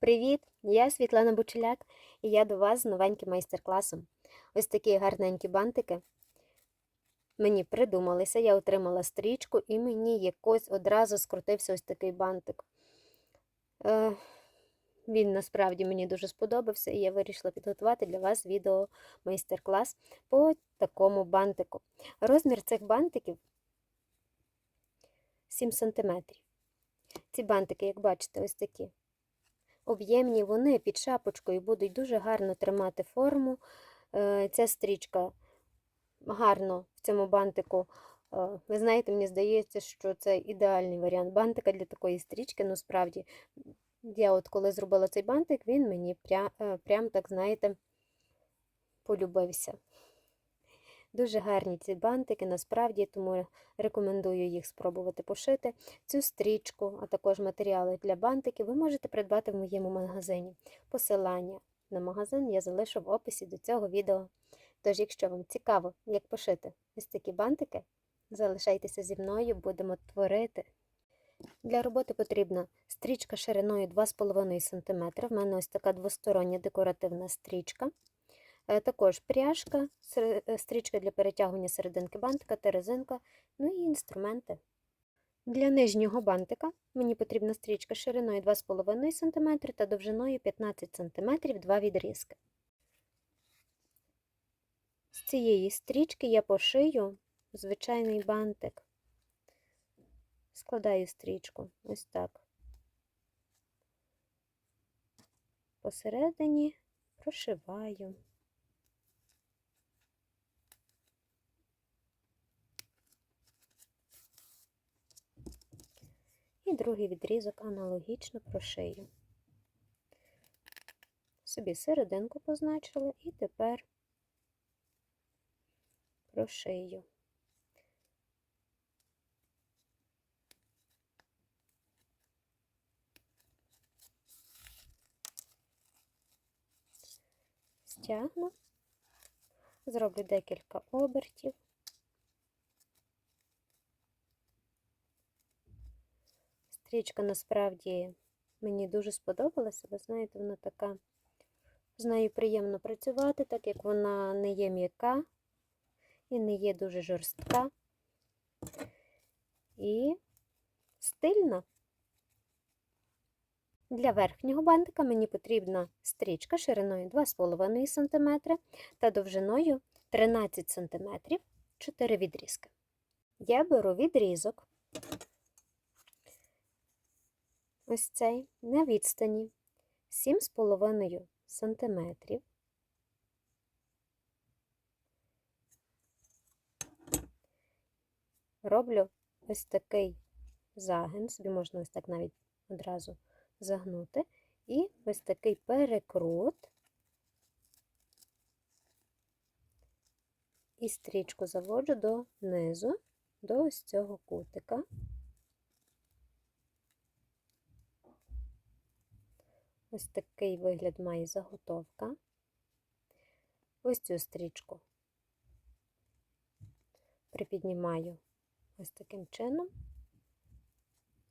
Привіт! Я Світлана Бучеляк і я до вас з новеньким майстер-класом. Ось такі гарненькі бантики. Мені придумалися, я отримала стрічку і мені якось одразу скрутився ось такий бантик. Е, він насправді мені дуже сподобався, і я вирішила підготувати для вас відео майстер-клас по такому бантику. Розмір цих бантиків 7 см. Ці бантики, як бачите, ось такі об'ємні, вони під шапочкою будуть дуже гарно тримати форму. Е, Ця стрічка гарно в цьому бантику. е, Ви знаєте, мені здається, що це ідеальний варіант бантика для такої стрічки. Ну, справді, я от коли зробила цей бантик, він мені прям, прям так, знаєте, полюбився. Дуже гарні ці бантики, насправді, тому рекомендую їх спробувати пошити. Цю стрічку, а також матеріали для бантиків ви можете придбати в моєму магазині. Посилання на магазин я залишу в описі до цього відео. Тож, якщо вам цікаво, як пошити ось такі бантики, залишайтеся зі мною, будемо творити. Для роботи потрібна стрічка шириною 2,5 см. В мене ось така двостороння декоративна стрічка. Е, Також пряжка, стрічка для перетягування серединки бантика та резинка, ну і інструменти. Для нижнього бантика мені потрібна стрічка шириною 2,5 см та довжиною 15 см, два відрізки. З цієї стрічки я пошию звичайний бантик. Складаю стрічку ось так. Посередині прошиваю. І другий відрізок аналогічно прошию. Собі серединку позначила і тепер прошию. Стягну, зроблю декілька обертів. Стрічка насправді мені дуже сподобалася. Ви знаєте, вона така, з нею приємно працювати, так як вона не є м'яка і не є дуже жорстка і стильна. Для верхнього бантика мені потрібна стрічка шириною 2,5 см та довжиною 13 см 4 відрізки. Я беру відрізок ось цей на відстані 7,5 см. Роблю ось такий загин, собі можна ось так навіть одразу загнути, і ось такий перекрут, і стрічку заводжу до низу, до ось цього кутика. Ось такий вигляд має заготовка. Ось цю стрічку припіднімаю ось таким чином,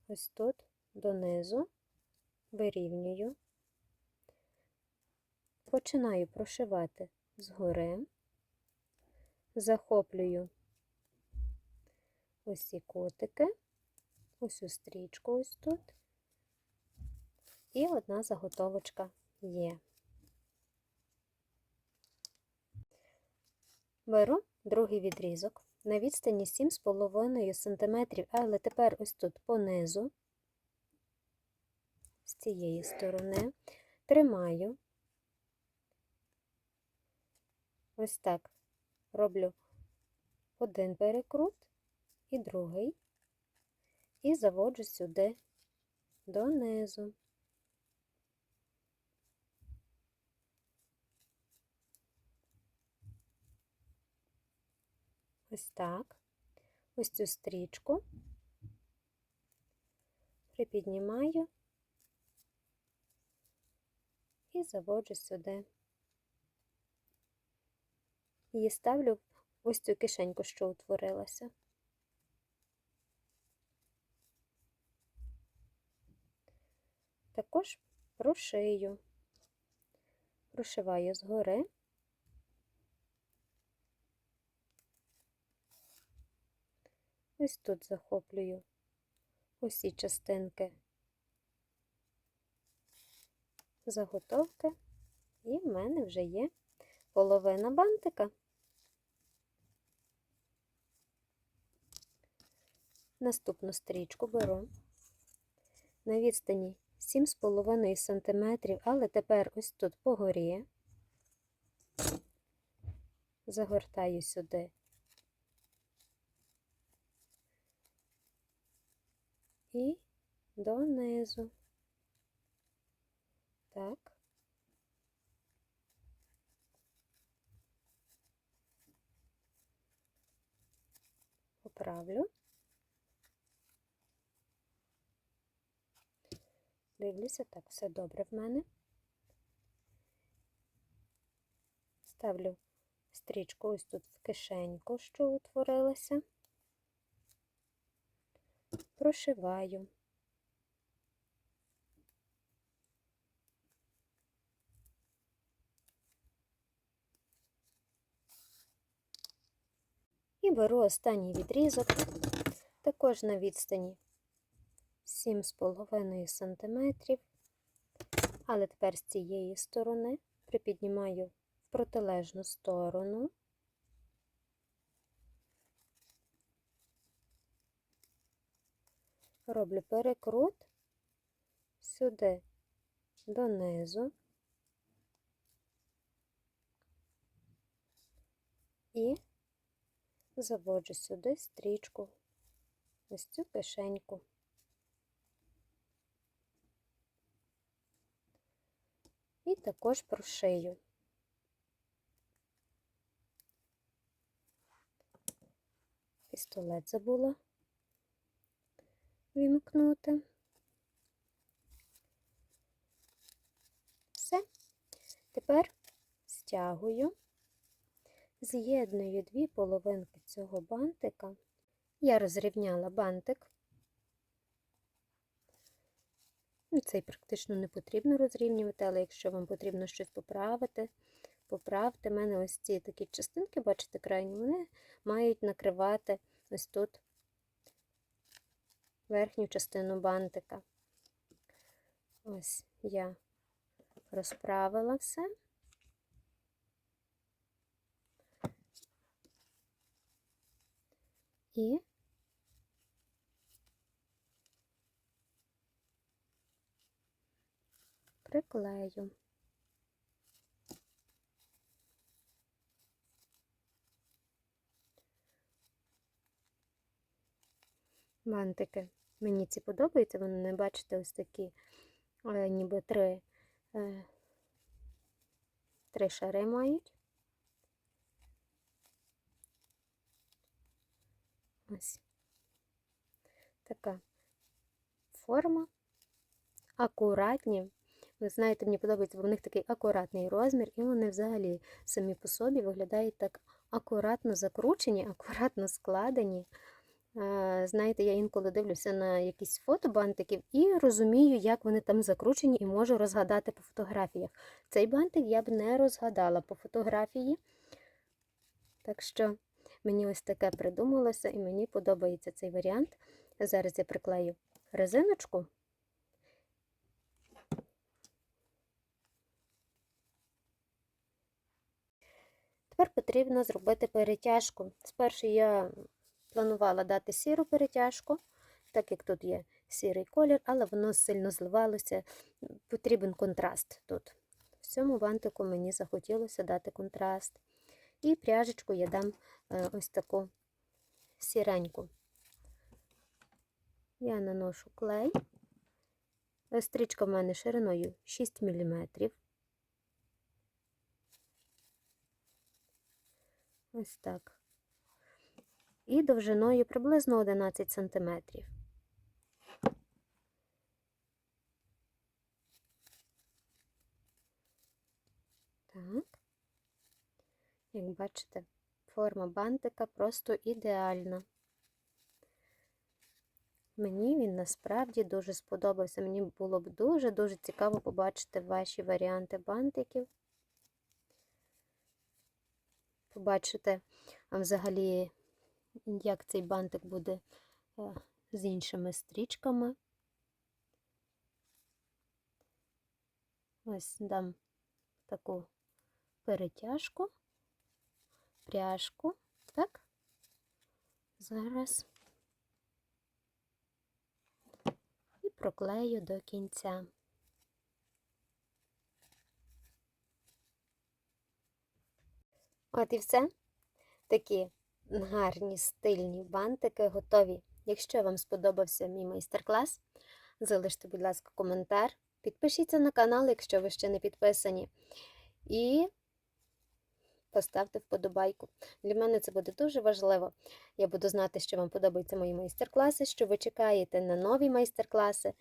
ось тут донизу, вирівнюю, починаю прошивати згори, захоплюю ось ці котики, ось цю стрічку ось тут. І одна заготовочка є. Беру другий відрізок на відстані 7,5 см, але тепер ось тут понизу, з цієї сторони, тримаю, ось так роблю один перекрут і другий, і заводжу сюди донизу. Ось так. Ось цю стрічку припіднімаю і заводжу сюди. Її ставлю ось цю кишеньку, що утворилася. Також прошию, прошиваю згори. Ось тут захоплюю. Усі частинки. Заготовки, і в мене вже є половина бантика. Наступну стрічку беру. На відстані 7,5 см, але тепер ось тут по горі загортаю сюди і донизу. Так. Поправлю. Дивлюся, так, все добре в мене. Ставлю стрічку ось тут в кишеньку, що утворилася. Прошиваю. І беру останній відрізок, також на відстані 7,5 см, але тепер з цієї сторони припіднімаю в протилежну сторону. Роблю перекрут сюди донизу і заводжу сюди стрічку, ось цю кишеньку. І також прошию. Пістолет забула вімкнути. Все. Тепер стягую, з'єдную дві половинки цього бантика. Я розрівняла бантик. Ну, Цей практично не потрібно розрівнювати, але якщо вам потрібно щось поправити, поправте. У мене ось ці такі частинки, бачите, крайні, вони мають накривати ось тут верхню частину бантика. Ось я розправила все. І приклею. Бантики. Мені ці подобаються, вони не бачите, ось такі, е, ніби три, е, три шари мають. Ось така форма. Акуратні. Ви знаєте, мені подобається, бо в них такий акуратний розмір, і вони взагалі самі по собі виглядають так акуратно закручені, акуратно складені. Знаєте, я інколи дивлюся на якісь фото бантиків і розумію, як вони там закручені, і можу розгадати по фотографіях. Цей бантик я б не розгадала по фотографії. Так що мені ось таке придумалося, і мені подобається цей варіант. Зараз я приклею резиночку. Тепер потрібно зробити перетяжку. Спершу я планувала дати сіру перетяжку, так як тут є сірий колір, але воно сильно зливалося, потрібен контраст тут. В цьому бантику мені захотілося дати контраст. І пряжечку я дам е, ось таку сіреньку. Я наношу клей. Стрічка в мене шириною 6 мм. Ось так і довжиною приблизно 11 см. Так, як бачите, форма бантика просто ідеальна. Мені він насправді дуже сподобався. Мені було б дуже-дуже цікаво побачити ваші варіанти бантиків. Побачити взагалі, як цей бантик буде е, з іншими стрічками. Ось дам таку перетяжку, пряжку, так? Зараз. І проклею до кінця. От і все. Такі гарні стильні бантики готові. Якщо вам сподобався мій майстер-клас, залиште, будь ласка, коментар. Підпишіться на канал, якщо ви ще не підписані. І поставте вподобайку. Для мене це буде дуже важливо. Я буду знати, що вам подобаються мої майстер-класи, що ви чекаєте на нові майстер-класи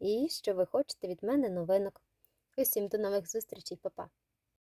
і що ви хочете від мене новинок. Усім до нових зустрічей, Па-па!